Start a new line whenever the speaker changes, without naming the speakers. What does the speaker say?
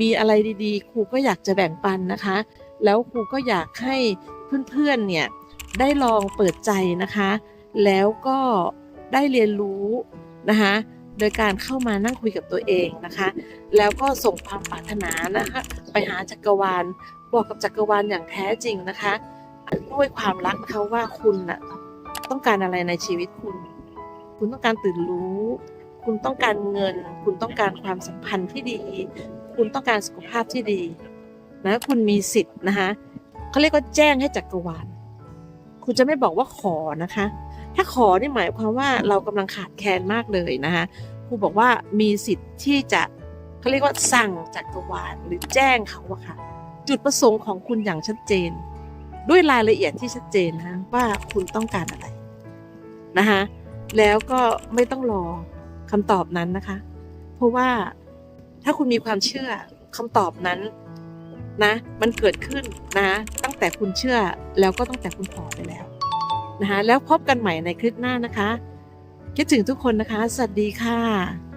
มีอะไรดีๆ ครูก็อยากจะแบ่งปันนะคะ แล้วครูก็อยากให้เพื่อนๆเนี่ยได้ลองเปิดใจนะคะ แล้วก็ได้เรียนรู้นะคะโดยการเข้ามานั่งคุยกับตัวเองนะคะ แล้วก็ส่งความปรารถนานะคะไปหาจักรวาลบอกกับจักรวาลอย่างแท้จริงนะคะ ด้วยความรักนะคะว่าคุณน่ะต้องการอะไรในชีวิตคุณ คุณต้องการตื่นรู้ คุณต้องการเงิน คุณต้องการความสัมพันธ์ที่ดี คุณต้องการสุขภาพที่ดีนะคุณมีสิทธิ์นะคะเขาเรียกว่าแจ้งให้จักรวาลคุณจะไม่บอกว่าขอนะคะ ถ้าขอนี่หมายความว่าเรากำลังขาดแคลนมากเลยนะคะครูบอกว่ามีสิทธิ์ที่จะเขาเรียกว่าสั่งจักรวาลหรือแจ้งเขาอะค่ะ จุดประสงค์ของคุณอย่างชัดเจน ด้วยรายละเอียดที่ชัดเจนนะว่าคุณต้องการอะไรนะคะแล้วก็ไม่ต้องรอคำตอบนั้นนะคะ เพราะว่า ถ้าคุณมีความเชื่อคำตอบนั้นนะ มันเกิดขึ้นนะ ตั้งแต่คุณเชื่อแล้วก็ตั้งแต่คุณขอไปแล้วนะคะแล้วพบกันใหม่ในคลิปหน้านะคะ คิดถึงทุกคนนะคะ สวัสดีค่ะ